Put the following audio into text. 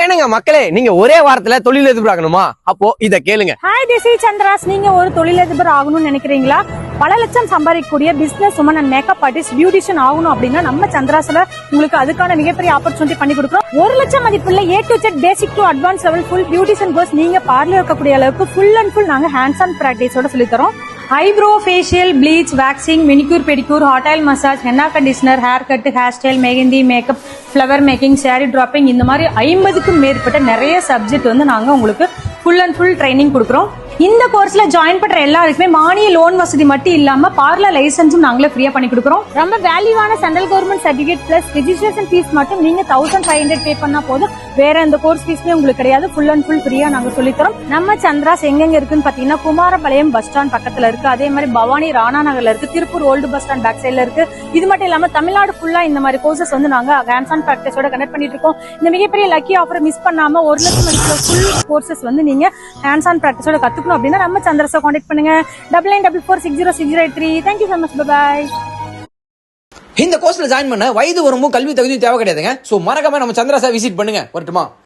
ஏனுங்க மக்களே நீங்க ஒரே வாரத்துல தொழிலதிபர் ஆகணுமா? அப்போ இத கேளுங்க. ஹாய் திசி சந்திராஸ் நீங்க ஒரு தொழிலதிபர் ஆகணும்னு நினைக்கிறீங்களா? பல லட்சம் சம்பாதிக்கக்கூடிய business woman and makeup artist beautician ஆகணும் அப்படின்னா நம்ம சந்திராஸ்ல உங்களுக்கு அதுக்கான மிகப்பெரிய ஆப்பர்ச்சுனிட்டி பண்ணி கொடுக்குறோம். ஒரு லட்சம் மதிப்புள்ள A to Z basic to advance level full beautician course நீங்க பார்லர் இருக்கக்கூடிய அளவுக்கு ஃபுல் அண்ட் ஃபுல் நாங்க ஹேண்ட்ஸ் ஆன் பிராக்டிஸோட சொல்லி தரோம் eyebrow facial bleach waxing manicure pedicure hot oil massage henna conditioner hair cut hair style mehndi makeup flower making saree draping இந்த மாதிரி ஐம்பதுக்கும் மேற்பட்ட நிறைய சப்ஜெக்ட் வந்து நாங்கள் உங்களுக்கு ஃபுல் அண்ட் ஃபுல் ட்ரைனிங் கொடுக்குறோம். இந்த கோர்ஸ்ல ஜாயின் பண்ற எல்லாருக்குமே மானிய லோன் வசதி மட்டும் இல்லாம பார்லர் லைசன்ஸும் நாங்களே ஃப்ரீயா பண்ணி கொடுக்குறோம். ரொம்ப வேல்யூவான central government certificate plus registration fees மட்டும் நீங்க தௌசண்ட் ஃபைவ் ஹண்ட்ரட் பே பண்ணா போதும். வேற எந்த கோர்ஸ் ஃபீஸ்மே உங்களுக்கு கிடையாது. ஃபுல் அண்ட் ஃபுல் ஃப்ரீயா நாங்க சொல்லித்தரோம். நம்ம சந்திராஸ் எங்கெங்க இருக்குன்னு பாத்தீங்கன்னா குமாரபாளையம் பஸ் ஸ்டாண்ட் பக்கத்துல இருக்கு. அதே மாதிரி பவானி ராணா நகர்ல இருக்கு. Tiruppur old bus stand back சைட்ல இருக்கு. இது மட்டும் இல்லாம தமிழ்நாடு ஃபுல்லா இந்த மாதிரி கோர்சஸ் வந்து நாங்க ஹேண்ட்ஸ் ஆன் ப்ராக்டிஸோட கனெக்ட் பண்ணிட்டு இருக்கோம். இந்த மிகப்பெரிய லக்கி ஆஃபர் மிஸ் பண்ணாம ஒரு லட்சம் ஃபுல் கோர்சஸ் வந்து நீங்க ஹேண்ட்ஸ் ஆன் ப்ராக்டிஸோட கத்துக்கணும் அப்படின்னா நம்ம சந்திரசா காண்டாக்ட் பண்ணுங்க. Double nine double four six zero six zero three thank you so much bye இந்த கோர்ஸ்ல ஜாயின் பண்ண வயது வரம்பும் கல்வி தகுதியும் தேவை கிடையாதுங்க. சோ மறக்காம நம்ம சந்திராசா விசிட் பண்ணுங்க. வரட்டுமா?